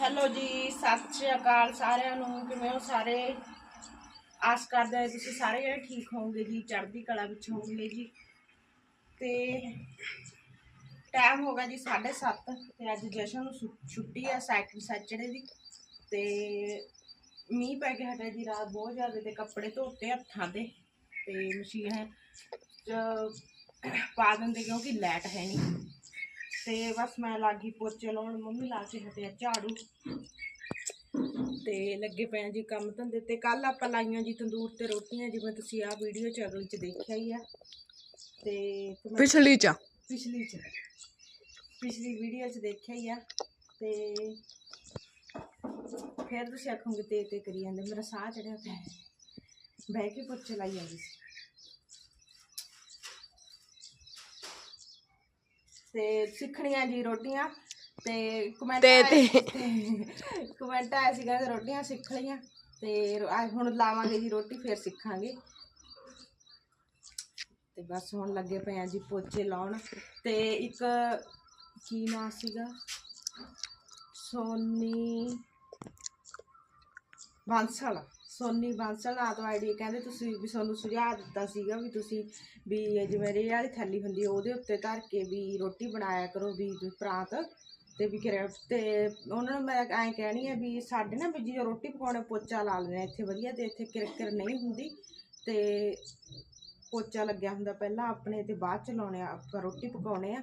Hello ਜੀ, ਸਤਿ ਸ਼੍ਰੀ ਅਕਾਲ ਸਾਰਿਆਂ ਨੂੰ। ਕਿਵੇਂ ਹੋ ਸਾਰੇ? ਆਸ ਕਰਦੇ ਹਾਂ ਤੁਸੀਂ ਸਾਰੇ ਜਿਹੜੇ ਠੀਕ ਹੋਵੋਗੇ ਜੀ, ਚੜ੍ਹਦੀ ਕਲਾ ਵਿੱਚ ਹੋਵੋਗੇ ਜੀ। ਤੇ ਟਾਈਮ ਹੋ ਗਿਆ ਜੀ 7:30 ਤੇ ਅੱਜ ਜਸ਼ਨ ਨੂੰ ਛੁ- ਛੁੱਟੀ ਹੈ ਸੈਕਿੰਡ ਸੈਚਰਡੇ ਦੀ। ਤੇ ਮੀਂਹ ਪੈ ਕੇ ਹਟਿਆ ਜੀ ਰਾਤ ਬਹੁਤ ਜ਼ਿਆਦਾ ਤੇ ਕੱਪੜੇ ਧੋਤੇ ਹੱਥਾਂ ਦੇ ਤੇ ਮਸ਼ੀਨ ਹੈ ਚ ਪਾ ਦਿੰਦੇ ਕਿਉਂਕਿ ਲਾਈਟ ਹੈ ਨਹੀਂ। ਤੇ ਬਸ ਮੈਂ ਲੱਗੀ ਪੋਚੇ ਲਾਉਣ ਮੰਮੀ ਲਾ ਕੇ ਹਟਿਆ ਝਾੜੂ। ਤੇ ਲੱਗੇ ਪਏ ਆ ਜੀ ਕੰਮ ਧੰਦੇ ਤੇ ਕੱਲ ਆਪਾਂ ਲਾਈਆਂ ਜੀ ਤੰਦੂਰ ਤੇ ਰੋਟੀਆਂ ਜਿਵੇਂ ਤੁਸੀਂ ਆਹ ਵੀਡੀਓ ਚ ਅਗਲੀ ਚ ਦੇਖਿਆ ਹੀ ਆ। ਤੇ ਪਿਛਲੀ ਚ? ਪਿਛਲੀ ਚ ਪਿਛਲੀ ਵੀਡੀਓ ਚ ਦੇਖਿਆ ਹੀ ਆ। ਤੇ ਫਿਰ ਤੁਸੀਂ ਆਖੋਗੇ ਤੇ ਤੇ ਕਰੀ ਜਾਂਦੇ ਮੇਰਾ ਸਾਹ ਚੜਿਆ ਪਿਆ। ਬਹਿ ਕੇ ਪੋਚੇ ਲਾਈ ਜਾਂਦੀ ਸੀ। ਤੇ ਸਿੱਖਣੀਆਂ ਜੀ ਰੋਟੀਆਂ ਤੇ ਕਮੈਂਟ ਤੇ- ਕਮੈਂਟ ਆਇਆ ਸੀਗਾ ਕਿ ਰੋਟੀਆਂ ਸਿੱਖ ਲਈਆਂ ਤੇ ਰੋ- ਅੱਜ ਹੁਣ ਲਾਵਾਂਗੇ ਜੀ ਰੋਟੀ ਫਿਰ ਸਿੱਖਾਂਗੇ। ਤੇ ਬਸ ਹੁਣ ਲੱਗੇ ਪਏ ਆ ਜੀ ਪੋਚੇ ਲਾਉਣ ਤੇ ਇੱਕ ਕੀ ਨਾਂ ਸੀਗਾ? ਸੋਨੀ ਬਾਂਸਲ। ਸੋਨੀ ਬਾਂਸਲ ਨਾਂ ਤੋਂ ਆਈਡੀ ਕਹਿੰਦੇ ਤੁਸੀਂ ਵੀ ਸਾਨੂੰ ਸੁਝਾਅ ਦਿੱਤਾ ਸੀਗਾ ਵੀ ਤੁਸੀਂ ਵੀ ਜਿਵੇਂ ਰੇਹ ਵਾਲੀ ਥੈਲੀ ਹੁੰਦੀ ਹੈ ਉਹਦੇ ਉੱਤੇ ਧਰ ਕੇ ਵੀ ਰੋਟੀ ਬਣਾਇਆ ਕਰੋ ਵੀ ਪ੍ਰਾਂਤ ਪਰਾਤ ਤੇ ਵੀ ਕਿਰੇ ਤੇ ਉਹਨਾਂ ਨੂੰ ਮੈਂ ਐਂ ਕਹਿਣੀ ਹੈ ਵੀ ਸਾਡੇ ਨਾ ਵੀ ਜਦੋਂ ਰੋਟੀ ਪਕਾਉਣੇ ਪੋਚਾ ਲਾ ਲੈਂਦੇ ਆ, ਇੱਥੇ ਵਧੀਆ ਤੇ ਇੱਥੇ ਕਿਰਕਿਰ ਨਹੀਂ ਹੁੰਦੀ ਤੇ ਪੋਚਾ ਲੱਗਿਆ ਹੁੰਦਾ ਪਹਿਲਾਂ, ਆਪਣੇ ਤੇ ਬਾਅਦ ਚ ਲਾਉਣੇ ਆ, ਆਪਾਂ ਰੋਟੀ ਪਕਾਉਣੇ ਆ।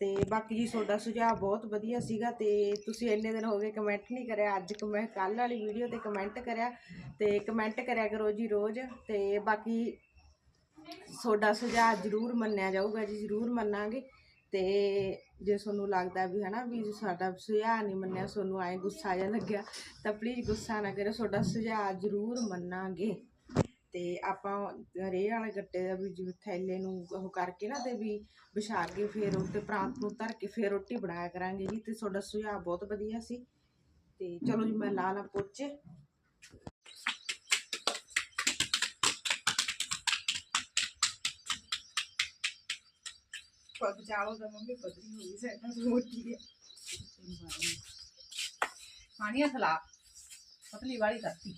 ਤੇ ਬਾਕੀ ਜੀ, ਤੁਹਾਡਾ ਸੁਝਾਅ ਬਹੁਤ ਵਧੀਆ ਸੀਗਾ ਤੇ ਤੁਸੀਂ ਇੰਨੇ ਦਿਨ ਹੋ ਗਏ ਕਮੈਂਟ ਨਹੀਂ ਕਰਿਆ। ਅੱਜ ਮੈਂ ਕੱਲ ਵਾਲੀ ਵੀਡੀਓ ਤੇ ਕਮੈਂਟ ਕਰਿਆ ਤੇ ਕਮੈਂਟ ਕਰਿਆ ਕਰੋ ਜੀ ਰੋਜ਼। ਤੇ ਬਾਕੀ ਤੁਹਾਡਾ ਸੁਝਾਅ ਜ਼ਰੂਰ ਮੰਨਿਆ ਜਾਊਗਾ ਜੀ, ਜ਼ਰੂਰ ਮੰਨਾਂਗੇ। ਤੇ ਜੇ ਤੁਹਾਨੂੰ ਲੱਗਦਾ ਵੀ ਹਨਾ, ਵੀ ਸਾਡਾ ਸੁਝਾਅ ਨਹੀਂ ਮੰਨਿਆ, ਤੁਹਾਨੂੰ ਐ ਗੁੱਸਾ ਜਿਹਾ ਲੱਗਿਆ, ਤਾਂ ਪਲੀਜ਼ ਗੁੱਸਾ ਨਾ ਕਰਿਓ। ਤੁਹਾਡਾ ਸੁਝਾਅ ਜ਼ਰੂਰ ਮੰਨਾਂਗੇ। ਤੇ ਆਪਾਂ ਰੇਹ ਵਾਲੇ ਗੱਟੇ ਦਾ ਵੀ ਜਿਵੇਂ ਥੈਲੇ ਨੂੰ ਉਹ ਕਰਕੇ ਨਾ ਤੇ ਵੀ ਵਿਛਾ ਕੇ ਫਿਰ ਉੱਤੇ ਪ੍ਰਾਂਤ ਨੂੰ ਧਰ ਕੇ ਫਿਰ ਰੋਟੀ ਬਣਾਇਆ ਕਰਾਂਗੇ ਜੀ ਤੇ ਤੁਹਾਡਾ ਸੁਝਾਅ ਬਹੁਤ ਵਧੀਆ ਸੀ। ਤੇ ਚਲੋ ਜੀ ਮੈਂ ਲਾ ਲਾ ਪੋਚੇ। ਪਗ ਮੰਮੀ ਪਤਲੀ ਹੋਈ ਸੈਟਾਂ ਮੋਟੀ ਹੈ। ਪਾਣੀ ਹੱਥ ਲਾ। ਪਤਲੀ ਵਾਲੀ ਕਰਤੀ।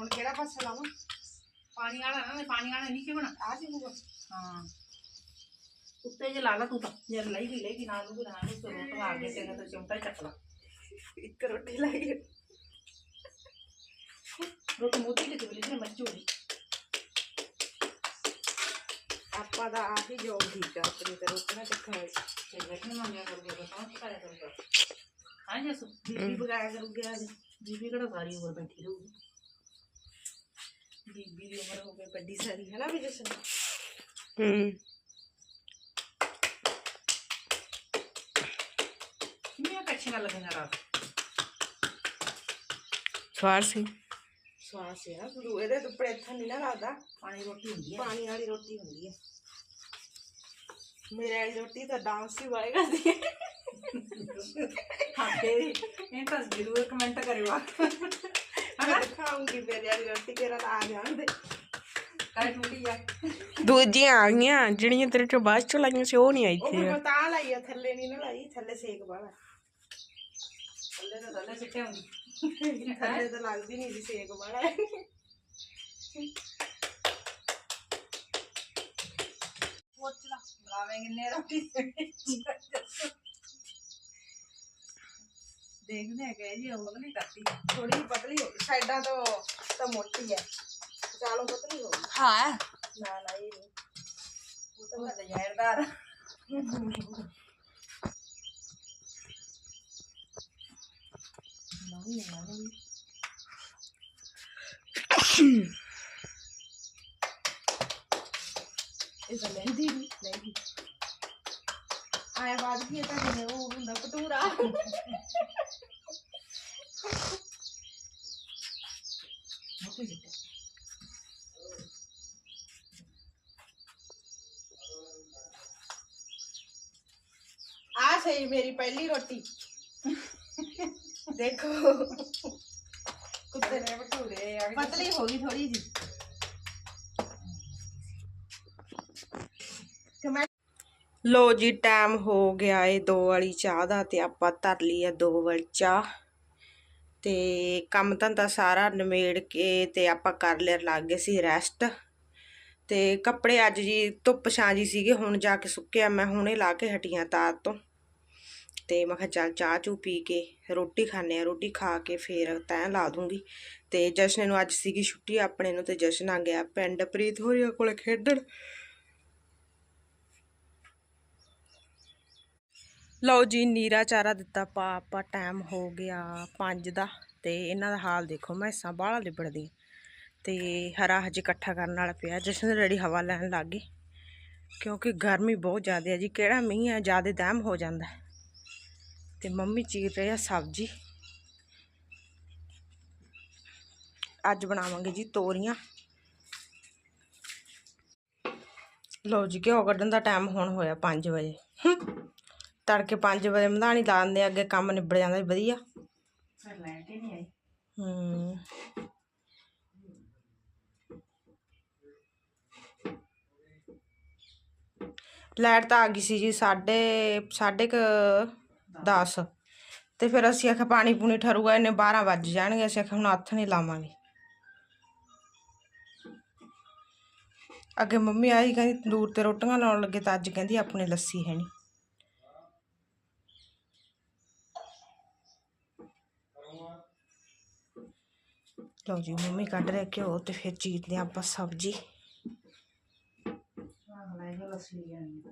ਹੁਣ ਕਿਹੜਾ ਪਾਸਾ ਲਾਵਾਂ? ਪਾਣੀ ਵਾਲਾ ਨਾ ਪਾਣੀ ਵਾਲਾ ਨੀਚੇ ਬਣਾ ਆ ਜਾਊਗਾ ਹਾਂ। ਉੱਤੇ ਜੇ ਲਾ ਲਾ ਤੂੰ ਤਾਂ। ਜੇ ਲਈ ਵੀ ਨਾਲ ਨੂੰ ਨੂੰ ਰੋਟ ਮਾਰ ਤਾਂ ਚਮਟਾ ਚੱਕ ਲਾ ਇੱਕ ਰੋਟੀ ਲਾਈ ਰੋਟ ਮੋਟੀ ਤੇ ਬਲੀ ਤੇ ਮੱਚੂ ਦੀ ਆਪਾਂ ਦਾ ਆਪ ਹੀ ਜੋਬ ਠੀਕ ਆ ਆਪਣੀ ਤੇ ਰੋਟੀਆਂ ਤੇ ਬੈਠੇ ਕਰਿਆ ਕਰੂਗਾ ਹਾਂ ਜਸੂ ਬੀਬੀ ਬਗਾਇਆ ਕਰੂਗੀ ਅੱਜ ਬੀਬੀ ਕਿਹੜਾ ਸਾਰੀ ਉਮਰ ਬੈਠੀ ਰਹੂਗੀ। ਬੀਬੀ ਦੀ ਉਮਰ ਹੋ ਗਈ ਵੱਡੀ ਸਾਰੀ ਹੈ ਨਾ ਵੀ ਜਸ਼ਨ ਹੂੰ ਕਿੰਨੀਆਂ ਕੱਚੀਆਂ ਲੱਗੀਆਂ ਰਾਤ ਸਵਾਰ ਸੀ ਸਵਾਸ ਹੈ ਤੂੰ ਇਹਦੇ ਉੱਪਰ ਇੱਥਾ ਨਹੀਂ ਨਾ ਲੱਗਦਾ ਪਾਣੀ ਰੋਟੀ ਹੁੰਦੀ ਹੈ ਪਾਣੀ ਵਾਲੀ ਰੋਟੀ ਹੁੰਦੀ ਹੈ ਮੇਰੇ ਵਾਲੀ ਰੋਟੀ ਤਾਂ ਡਾਂਸ ਹੀ ਵਾਲੇ ਕਰਦੀ ਹੈ ਹਾਂ ਤੇ ਇਹ ਤਾਂ ਜ਼ਰੂਰ ਕਮੈਂਟ ਕਰਿਓ ਮੈਂ ਖਾਉਂਗੀ ਮੇਰੇ ਵਾਲੀ ਰੋਟੀ ਕਿਹੜਾ ਆ ਜਾਂਦੇ ਕਾਹ ਟੁੱਟੀ ਆ। ਦੂਜੀਆਂ ਆ ਗਈਆਂ ਜਿਹੜੀਆਂ ਤੇਰੇ ਚੋਂ ਬਾਅਦ ਚੋਂ ਲਾਈਆਂ ਸੀ ਉਹ ਨਹੀਂ ਆਈ ਉਹ ਮੈਂ ਤਾਂ ਲਾਈ ਆ ਥੱਲੇ ਨਹੀਂ ਨਾ ਲਾਈ ਥੱਲੇ ਸੇਕ ਵਾਲਾ। ਥੱਲੇ ਤਾਂ ਥੱਲੇ ਸਿੱਟੇ ਹੁੰਦੀ। ਥੱਲੇ ਤਾਂ ਲੱਗਦੀ ਨਹੀਂ ਸੀ ਸੇਕ ਵਾਲਾ। ਪੋਚਲਾ ਬੁਲਾਵੇਂ ਕਿੰਨੇ ਰੋਟੀ। ਸਾਈਡਾਂ ਤੋਂ ਤਾਂ ਮੋਟੀ ਹੈ ਚਾਲੋਂ ਪਤਲੀ ਹੋ ਗਈ। ਹਾਂ। ਨਾ ਨਾ ਇਹ ਨਹੀਂ। ਉਹ ਤਾਂ ਮੈਂ ਜ਼ਹਿਰਦਾਰ ਨਹੀਂ ਨਹੀਂ ਇਹ ਤਾਂ ਲੈਂਦੀ ਨਹੀਂ ਲੈਂਦੀ ਆਇਆ ਬਾਅਦ ਕੀ ਤਾਂ ਜਿਵੇਂ ਉਹ ਹੁੰਦਾ ਕਟੂਰਾ ਮੋਟੀ ਜਿੱਤੇ ਆ ਸਹੀ ਮੇਰੀ ਪਹਿਲੀ ਰੋਟੀ ਦੇਖੋ ਕੁੱਤੇ ਨੇ ਭਟੂਰੇ ਆ ਪਤਲੀ ਹੋ ਗਈ ਥੋੜੀ ਜੀ ਕਮੈਂਟ ਲੋ ਜੀ ਟਾਈਮ ਹੋ ਗਿਆ ਏ ਦੋ ਵਾਲੀ ਚਾਹ ਦਾ ਤੇ ਆਪਾਂ ਧਰ ਲਈ ਆ ਦੋ ਵਾਲੀ ਚਾਹ ਤੇ ਕੰਮ ਧੰਦਾ ਸਾਰਾ ਨਿਮੇੜ ਕੇ ਤੇ ਆਪਾਂ ਕਰ ਲਿਆ, ਲੱਗ ਗਏ ਸੀ ਰੈਸਟ ਤੇ ਕੱਪੜੇ ਅੱਜ ਜੀ ਧੁੱਪ ਛਾਂ ਜੀ ਸੀਗੇ, ਹੁਣ ਜਾ ਕੇ ਸੁੱਕਿਆ, ਮੈਂ ਹੁਣੇ ਲਾ ਕੇ ਹਟੀਆਂ ਤਾਰ ਤੋਂ। ਤੇ ਮੈਂ ਕਿਹਾ ਚੱਲ ਚਾਹ ਚੂ ਪੀ ਕੇ ਰੋਟੀ ਖਾਣੇ ਆ ਰੋਟੀ ਖਾ ਕੇ ਫੇਰ ਤੈਂ ਲਾ ਦੂੰਗੀ। ਤੇ ਜਸ਼ਨ ਨੂੰ ਅੱਜ ਸੀਗੀ ਛੁੱਟੀ, ਆਪਣੇ ਨੂੰ ਤੇ ਜਸ਼ਨ ਆ ਗਿਆ। ਪਿੰਡ ਪ੍ਰੀਤ ਹੋਰੀਆ ਕੋਲੇ ਖੇਡਣ। ਲਓ ਜੀ, ਨੀਰਾ ਚਾਰਾ ਦਿੱਤਾ ਪਾ, ਆਪਾਂ ਟਾਈਮ ਹੋ ਗਿਆ 5 ਦਾ ਤੇ ਇਹਨਾਂ ਦਾ ਹਾਲ ਦੇਖੋ ਮੈਸਾਂ ਬਾਹਲਾ ਲਿਬੜਦੀ ਤੇ ਹਰਾ ਹਜੇ ਇਕੱਠਾ ਕਰਨ ਵਾਲਾ ਪਿਆ ਜਸ਼ਨ ਰੈਡੀ ਹਵਾ ਲੈਣ ਲੱਗ ਗਈ, ਕਿਉਂਕਿ ਗਰਮੀ ਬਹੁਤ ਜ਼ਿਆਦਾ ਹੈ ਜੀ, ਕਿਹੜਾ ਮੀਂਹ ਹੈ, ਜ਼ਿਆਦਾ ਦਮ ਹੋ ਜਾਂਦਾ ਹੈ। ਤੇ ਮੰਮੀ ਚੀਰ ਰਹੀ ਆ ਸਬਜ਼ੀ। ਅੱਜ ਬਣਾਵਾਂਗੇ ਜੀ ਤੋਰੀਆਂ। ਲਓ ਜੀ, ਘਿਓ ਕੱਢਣ ਦਾ ਟਾਈਮ ਹੁਣ ਹੋਇਆ 5 ਵਜੇ। ਤੜਕੇ 5 ਵਜੇ ਮਧਾਣੀ ਲਾ ਦਿੰਦੇ ਅੱਗੇ ਕੰਮ ਨਿਬੜ ਜਾਂਦਾ ਵਧੀਆ। ਸਰ ਲੈ ਕੇ ਨਹੀਂ ਆਈ। ਹੂੰ। ਲਾਈਟ ਤਾਂ ਆ ਗਈ ਸੀ ਜੀ ਸਾਢੇ ਸਾਢੇ ਕ 10 ਤੇ ਫਿਰ ਅਸੀਂ ਆਖਿਆ ਪਾਣੀ ਪੂਣੀ ਠਰੂਗਾ ਇਹਨੇ 12 ਵੱਜ ਜਾਣਗੇ ਅਸੀਂ ਆਖਿਆ ਹੁਣ ਹੱਥ ਨਹੀਂ ਲਾਵਾਂਗੇ। ਅੱਗੇ ਮੰਮੀ ਆਈ ਕਹਿੰਦੀ ਤੰਦੂਰ ਤੇ ਰੋਟੀਆਂ ਲਾਉਣ ਲੱਗੇ ਤਾਂ ਅੱਜ ਕਹਿੰਦੀ ਆਪਣੇ ਲੱਸੀ ਹੈ ਨਹੀਂ ਲਓ ਜੀ, ਮੰਮੀ ਕੱਢ ਰਿਹਾ ਘਿਓ ਤੇ ਫਿਰ ਚੀਰਦੇ ਹਾਂ ਆਪਾਂ ਸਬਜ਼ੀ। ਲੈ ਜਾ ਲੱਸੀ ਜਾਣੀ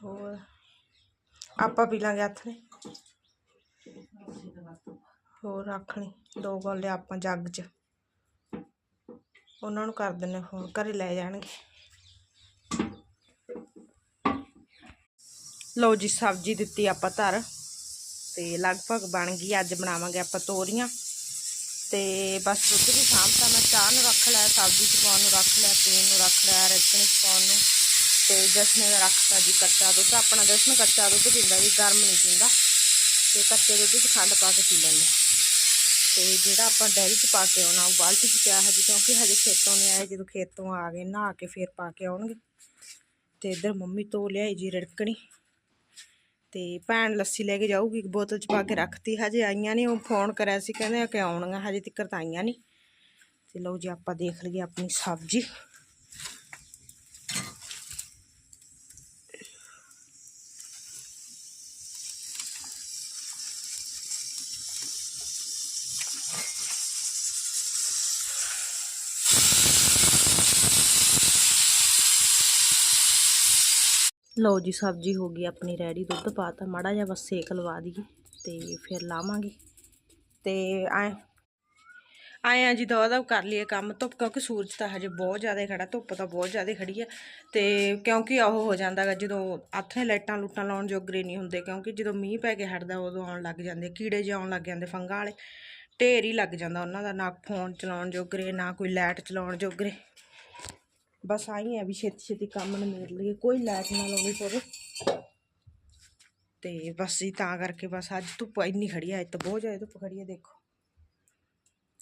ਹੋਰ, ਆਪਾਂ ਪੀ ਲਾਂਗੇ ਹੱਥ ਨੇ। ਹੋਰ ਆਖਣੀ, ਦੋ ਗੋਲੇ ਆਪਾਂ ਜੱਗ 'ਚ। ਉਹਨਾਂ ਨੂੰ ਕਰ ਦਿੰਨੇ ਫੋਨ, ਘਰੇ ਲੈ ਜਾਣਗੇ। ਲਓ ਜੀ, ਸਬਜ਼ੀ ਦਿੱਤੀ ਆਪਾਂ ਧਰ। ਤੇ ਲਗਭਗ ਬਣ ਗਈ, ਅੱਜ ਬਣਾਵਾਂਗੇ ਆਪਾਂ ਤੋਰੀਆਂ। ਤੇ ਬਸ ਦੁੱਧ ਵੀ ਸਾਂਭਤਾ ਮੈਂ ਚਾਹ ਨੂੰ ਰੱਖ ਲਿਆ, ਸਬਜ਼ੀ 'ਚ ਪਾਉਣ ਨੂੰ ਰੱਖ ਲਿਆ ਪੀਣ ਨੂੰ ਰੱਖ ਲਿਆ ਰੈਸਟੋਰੈਂਟ 'ਚ ਪਾਉਣ ਨੂੰ। ਤੇ ਜਸ਼ਨ ਦਾ ਰੱਖਤਾ ਜੀ ਕੱਚਾ ਦੁੱਧ। ਆਪਣਾ ਜਸ਼ਨ ਕੱਚਾ ਦੁੱਧ ਪੀਂਦਾ ਜੀ, ਗਰਮ ਨਹੀਂ ਪੀਂਦਾ। ਤੇ ਕੱਚੇ ਦੁੱਧ 'ਚ ਖੰਡ ਪਾ ਕੇ ਪੀ ਲੈਂਦੇ। ਤੇ ਜਿਹੜਾ ਆਪਾਂ ਡੈਰੀ 'ਚ ਪਾ ਕੇ ਆਉਣਾ, ਉਹ ਬਾਲਟੀ 'ਚ ਪਿਆ ਹਜੇ ਕਿਉਂਕਿ ਹਜੇ ਖੇਤੋਂ ਨਹੀਂ ਆਏ। ਜਦੋਂ ਖੇਤੋਂ ਆ ਗਏ, ਨਹਾ ਕੇ ਫੇਰ ਪਾ ਕੇ ਆਉਣਗੇ। ਤੇ ਇੱਧਰ ਮੰਮੀ ਤੋਂ ਲਿਆਈ ਜੀ ਰੜਕਣੀ। ਤੇ ਭੈਣ ਲੱਸੀ ਲੈ ਕੇ ਜਾਊਗੀ, ਇੱਕ ਬੋਤਲ 'ਚ ਪਾ ਕੇ ਰੱਖਤੀ, ਹਜੇ ਆਈਆਂ ਨਹੀਂ ਉਹ ਫੋਨ ਕਰਿਆ ਸੀ, ਕਹਿੰਦੇ ਆ ਕਿ ਆਉਣਗੀਆਂ, ਹਜੇ ਤੱਕ ਤਾਂ ਆਈਆਂ ਨਹੀਂ ਤੇ ਲਓ ਜੀ, ਆਪਾਂ ਦੇਖ ਲਈਏ ਆਪਣੀ ਸਬਜ਼ੀ। ਲਓ ਜੀ, ਸਬਜ਼ੀ ਹੋ ਗਈ ਆਪਣੀ ਰੈਡੀ ਦੁੱਧ ਪਾਤਾ ਮਾੜਾ ਜਿਹਾ ਬਸ ਸੇਕ ਲਵਾ ਦਈਏ ਤੇ ਫਿਰ ਲਾਵਾਂਗੇ। ਤੇ ਐ ਆਏ ਆ ਜੀ, ਦਵਾ ਦਵ ਕਰ ਲਈਏ ਕੰਮ ਧੁੱਪ, ਕਿਉਂਕਿ ਸੂਰਜ ਤਾਂ ਹਜੇ ਬਹੁਤ ਜ਼ਿਆਦਾ ਖੜਾ, ਧੁੱਪ ਤਾਂ ਬਹੁਤ ਜ਼ਿਆਦਾ ਖੜੀ ਹੈ ਤੇ ਕਿਉਂਕਿ ਉਹ ਹੋ ਜਾਂਦਾ ਗਾ ਜਦੋਂ ਹੱਥ ਲਾਈਟਾਂ ਲੂਟਾਂ ਲਾਉਣ ਜੋਗਰੇ ਨਹੀਂ ਹੁੰਦੇ, ਕਿਉਂਕਿ ਜਦੋਂ ਮੀਂਹ ਪੈ ਕੇ ਹਟਦਾ, ਉਦੋਂ ਆਉਣ ਲੱਗ ਜਾਂਦੇ, ਕੀੜੇ ਜਿਹੇ ਆਉਣ ਲੱਗ ਜਾਂਦੇ, ਫੰਗਾਂ ਵਾਲੇ। ਢੇਰ ਹੀ ਲੱਗ ਜਾਂਦਾ ਉਹਨਾਂ ਦਾ, ਨਾ ਫੋਨ ਚਲਾਉਣ ਜੋਗਰੇ, ਨਾ ਕੋਈ ਲਾਈਟ ਚਲਾਉਣ ਜੋਗਰੇ। ਬਸ ਆਈ ਆ ਵੀ ਛੇਤੀ ਛੇਤੀ ਕੰਮ ਨਿਬੇੜ ਲਈਏ, ਕੋਈ ਲਾਈਟ ਨਾ ਲਾਉਣੀ ਪਵੇ। ਤੇ ਬਸ ਜੀ ਤਾਂ ਕਰਕੇ ਬਸ ਅੱਜ ਧੁੱਪ ਇੰਨੀ ਖੜੀ ਆ ਇੱਥੇ ਬਹੁਤ ਜ਼ਿਆਦਾ ਧੁੱਪ ਖੜੀ ਹੈ ਦੇਖੋ।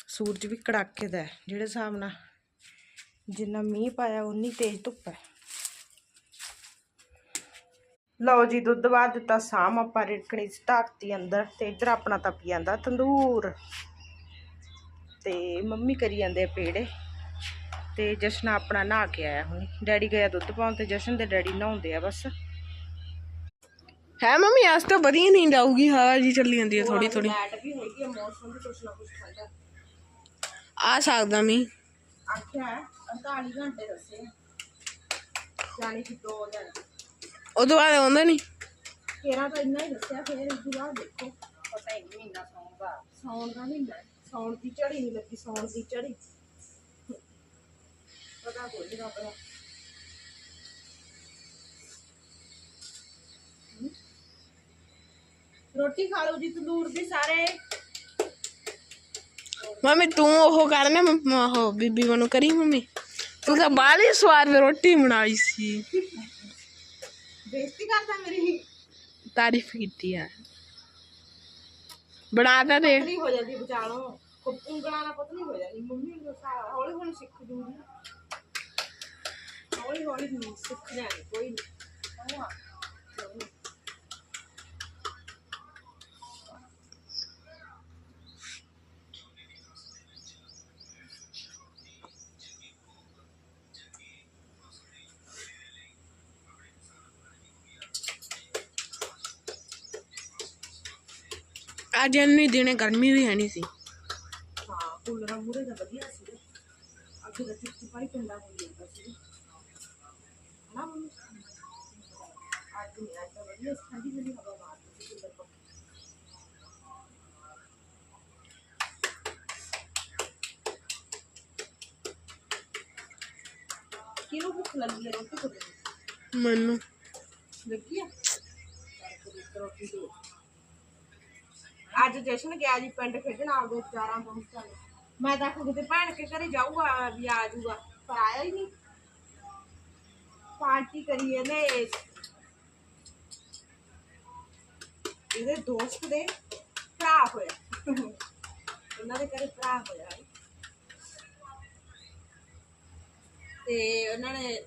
ਸੂਰਜ ਵੀ ਕੜਾਕੇ ਦਾ ਜਿਹੜੇ ਹਿਸਾਬ ਨਾਲ ਜਿੰਨਾ ਮੀਂਹ ਪਾਇਆ ਉਨੀ ਤੇਜ਼ ਧੁੱਪ ਹੈ। ਲਓ ਜੀ, ਦੁੱਧ ਬਾਅਦ ਦਿੱਤਾ ਸਾਮ ਆਪਾਂ ਰਿੜਕਣੀ ਚ ਢਾਕਤੀ ਅੰਦਰ ਤੇ ਇੱਧਰ ਆਪਣਾ ਤਪੀ ਜਾਂਦਾ ਤੰਦੂਰ। ਤੇ ਮੰਮੀ ਕਰੀ ਜਾਂਦੇ ਆ ਪੇੜੇ। ਤੇ ਜਸ਼ਨ ਆਪਣਾ ਨਹਾ ਕੇ ਆਇਆ ਹੁਣ। ਡੈਡੀ ਗਿਆ ਦੁੱਧ ਪਾਉਣ ਤੇ ਜਸ਼ਨ ਦੇ ਡੈਡੀ ਨਹਾਉਂਦੇ ਆ ਬਸ। ਹੈ ਮੰਮੀ ਅੱਜ ਤਾਂ ਵਧੀਆ ਨੀਂਦ ਆਊਗੀ ਹਵਾ ਜੀ ਚੱਲੀ ਜਾਂਦੀ ਹੈ ਥੋੜੀ ਥੋੜੀ ਲਾਈਟ ਵੀ ਹੈਗੀ ਆ ਮੌਸਮ ਵੀ ਕੁਛ ਨਾ ਕੁਛ ਠੰਡਾ ਆ ਸਕਦਾ ਮੀ ਆਖਿਆ ਹੈ 48 ਘੰਟੇ ਦੱਸੇ। ਜਾਣੀ ਕਿ ਦੋ ਦਿਨ। ਉਦੋਂ ਬਾਅਦ ਆਉਂਦਾ ਨਹੀਂ ਤੇਰਾ ਤਾਂ ਇੰਨਾ ਹੀ ਦੱਸਿਆ ਫਿਰ ਇਸ ਤੋਂ ਬਾਅਦ ਦੇਖੋ। ਪਤਾ ਹੀ ਨਹੀਂ ਮਹੀਨਾ ਸੌਣ ਦਾ। ਸੌਣ ਦਾ ਮਹੀਨਾ ਹੈ। ਸੌਣ ਦੀ ਝੜੀ ਨਹੀਂ ਲੱਗੀ ਸੌਣ ਦੀ ਝੜੀ। ਪਤਾ ਕੋਈ ਨਹੀਂ ਰੱਬ ਦਾ ਹਮ? ਰੋਟੀ ਖਾ ਲਓ ਜੀ ਤੰਦੂਰ ਦੀ ਸਾਰੇ ਮੰਮੀ ਤੂੰ ਉਹ ਕਰ ਨਾ ਮੰਮ- ਉਹ ਬੀਬੀ ਮੈਨੂੰ ਕਰੀ ਮੰਮੀ ਤੂੰ ਤਾਂ ਬਾਲੀ ਸਵਾਦ ਨਾਲ ਰੋਟੀ ਬਣਾਈ ਸੀ ਬੇਇੱਜ਼ਤੀ ਕਰਦਾ ਮੇਰੀ ਤਾਰੀਫ ਕੀਤੀ ਆ ਬਣਾ ਤਾਂ ਦੇ ਪਤਲੀ ਹੋ ਜਾਂਦੀ ਵਿਚਾਲੋਂ ਉਂਗਲਾਂ ਨਾਲ ਪਤਲੀ ਹੋ ਜਾਂਦੀ ਮੰਮੀ ਨੂੰ ਹੌਲੀ ਹੌਲੀ ਹੁਣ ਸਿੱਖ ਜੂਗੀ ਹੌਲੀ ਹੌਲੀ ਨਹੀਂ ਸਿੱਖ ਜਾਣੀ ਕੋਈ ਨਹੀਂ ਅੱਜ ਇੰਨੀ ਦਿਨੇ ਗਰਮੀ ਵੀ ਹੈ ਨਹੀਂ ਸੀ। ਹਾਂ ਕੂਲਰਾਂ ਮੂਰੇ ਦਾ ਵਧੀਆ ਸੀ ਅੱਗੇ ਦਾ ਚਿੱਟੀ ਪਾਈ ਪਿੰਡਾ ਜਾਂਦਾ ਸੀ ਨਾ ਮੰਮੀ ਅੱਜ ਨਹੀਂ ਅੱਜ ਤਾਂ ਵਧੀਆ ਠੰਡੀ ਠੰਡੀ ਹਵਾ ਮਾਰਦੀ ਸੀ ਕੂਲਰ ਤੋਂ ਕਿਹਨੂੰ ਭੁੱਖ ਲੱਗੀ ਹੈ ਰੋਟੀ ਖਾਣ ਮੈਨੂੰ ਲੱਗੀ ਆ ਰੋਟੀ ਦੇ ਅੱਜ ਜਸ਼ਨ ਗਿਆ ਜੀ ਪਿੰਡ ਖੇਡਣ ਆਪਦੇ ਚਾਰਾਂ ਦੋਸਤਾਂ ਨੇ ਮੈਂ ਤਾਂ ਕਿਤੇ ਭੈਣ ਕੇ ਘਰੇ ਜਾਊਗਾ ਵੀ ਆ ਜਾਊਗਾ ਪਰ ਆਇਆ ਹੀ ਨਹੀਂ ਪਾਰਟੀ ਕਰੀ ਇਹਨੇ ਇਹਦੇ ਦੋਸਤ ਦੇ ਭਰਾ ਹੋਇਆ। ਉਹਨਾਂ ਦੇ ਘਰੇ ਭਰਾ ਹੋਇਆ। ਤੇ ਉਹਨਾਂ ਨੇ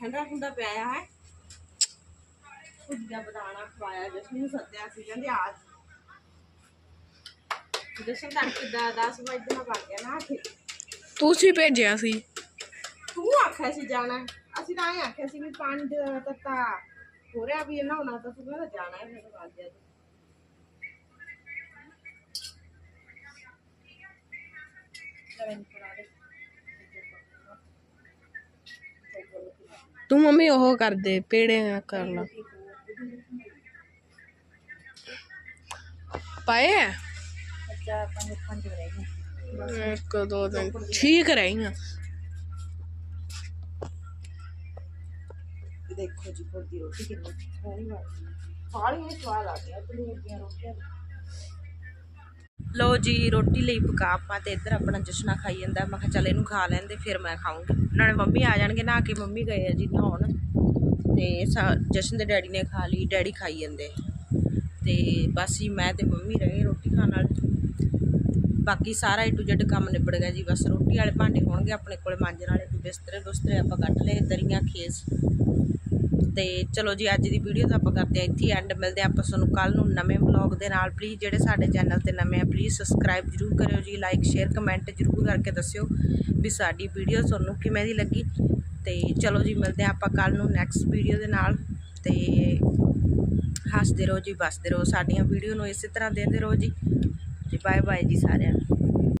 ਠੰਡਾ ਠੰਡਾ ਪਿਆਇਆ ਹੈ। ਕੁੜੀਆਂ ਬਦਾਣਾ ਖਵਾਇਆ ਜਸ਼ਨ ਨੂੰ ਸੱਦਿਆ ਸੀ ਕਹਿੰਦੇ ਆ ਜਸ਼ਨ ਤੜਕੇ ਦਾ 10 ਵਜੇ ਦਾ ਬਣ ਗਿਆ ਨਾ ਕਿ ਤੁਸੀਂ ਭੇਜਿਆ ਸੀ। ਤੂੰ ਆਖਿਆ ਸੀ ਜਾਣਾ। ਅਸੀਂ ਤਾਂ ਐਂ ਆਖਿਆ ਸੀ ਵੀ ਪਾਣੀ ਦੇ ਤੱਤਾ ਹੋ ਰਿਹਾ ਵੀ ਨਹਾਉਣਾ ਤਾਂ ਤੂੰ ਕਹਿੰਦਾ ਜਾਣਾ ਹੈ ਫਿਰ ਬਾਅਦ ਜਾ ਤੂੰ ਮੰਮੀ ਉਹ ਕਰ ਦੇ ਪੇੜੇ ਨਾ ਕਰ ਲਾ। ਪਾਏ? ਚਾਰ ਪੰਜ ਪੰਜ ਰਹਿ ਗਏ। ਇੱਕ ਦੋ ਤਿੰਨ ਠੀਕ ਰਹੀਆਂ ਦੇਖੋ ਜੀ ਖੁਦ ਦੀ ਰੋਟੀ ਕਿੰਨੀ ਸੋਹਣੀ ਬਣਦੀ ਹੈ। ਹੀ ਸਵਾਦ ਆ ਗਿਆ ਪਨੀਰ ਦੀਆਂ ਰੋਟੀਆਂ। ਲੋ ਜੀ, ਰੋਟੀ ਲਈ ਪਕਾ ਆਪਾਂ ਤੇ ਇੱਧਰ ਆਪਣਾ ਜਸ਼ਨਾ ਖਾਈ ਜਾਂਦਾ ਮੈਂ ਕਿਹਾ ਚੱਲ ਇਹਨੂੰ ਖਾ ਲੈਂਦੇ, ਫਿਰ ਮੈਂ ਖਾਊਂਗੀ। ਨਾਲੇ ਮੰਮੀ ਆ ਜਾਣਗੇ, ਨਹਾ ਕੇ ਮੰਮੀ ਗਏ ਆ ਜੀ ਨਹਾਉਣ। ਤੇ ਜਸ਼ਨ ਦੇ ਡੈਡੀ ਨੇ ਖਾ ਲਈ, ਡੈਡੀ ਖਾਈ ਜਾਂਦੇ। ਤੇ ਬਸ ਹੀ ਮੈਂ ਤੇ ਮੰਮੀ ਰਹੇ ਰੋਟੀ ਖਾਣ ਵਾਲੇ ਬਾਕੀ ਸਾਰਾ ਏ ਟੂ ਜ਼ੈਡ ਕੰਮ ਨਿਬੜ ਗਿਆ ਜੀ। ਬਸ ਰੋਟੀ ਵਾਲੇ ਭਾਂਡੇ ਹੋਣਗੇ, ਆਪਣੇ ਕੋਲੇ ਮਾਂਜਣ ਵਾਲੇ ਤੇ ਬਿਸਤਰੇ ਬੁਸਤਰੇ ਆਪਾਂ ਕੱਢ ਲਏ, ਦਰੀਆਂ, ਖੇਸ। ਤੇ ਚਲੋ ਜੀ, ਅੱਜ ਦੀ ਵੀਡੀਓ ਤਾਂ ਆਪਾਂ ਕਰਦੇ ਆ ਇੱਥੇ ਐਂਡ ਮਿਲਦੇ ਆ ਆਪਾਂ ਤੁਹਾਨੂੰ ਕੱਲ ਨੂੰ ਨਵੇਂ ਵਲੌਗ ਦੇ ਨਾਲ। ਪਲੀਜ਼ ਜਿਹੜੇ ਸਾਡੇ ਚੈਨਲ ਤੇ ਨਵੇਂ ਆ ਪਲੀਜ਼ ਸਬਸਕ੍ਰਾਈਬ ਜਰੂਰ ਕਰਿਓ ਜੀ। ਲਾਈਕ ਸ਼ੇਅਰ ਕਮੈਂਟ ਜਰੂਰ ਕਰਕੇ ਦੱਸਿਓ ਵੀ ਸਾਡੀ ਵੀਡੀਓ ਤੁਹਾਨੂੰ ਕਿਵੇਂ ਦੀ ਲੱਗੀ। ਤੇ ਚਲੋ ਜੀ, ਮਿਲਦੇ ਆ ਆਪਾਂ ਕੱਲ ਨੂੰ ਨੈਕਸਟ ਵੀਡੀਓ ਦੇ ਨਾਲ। ਤੇ ਹੱਸਦੇ ਰਹੋ ਜੀ, ਵਸਦੇ ਰਹੋ। ਸਾਡੀਆਂ ਵੀਡੀਓ ਨੂੰ ਇਸੇ ਤਰ੍ਹਾਂ ਦੇਖਦੇ ਰਹੋ ਜੀ। ਜੀ ਬਾਏ ਬਾਏ ਜੀ ਸਾਰਿਆਂ ਨੂੰ।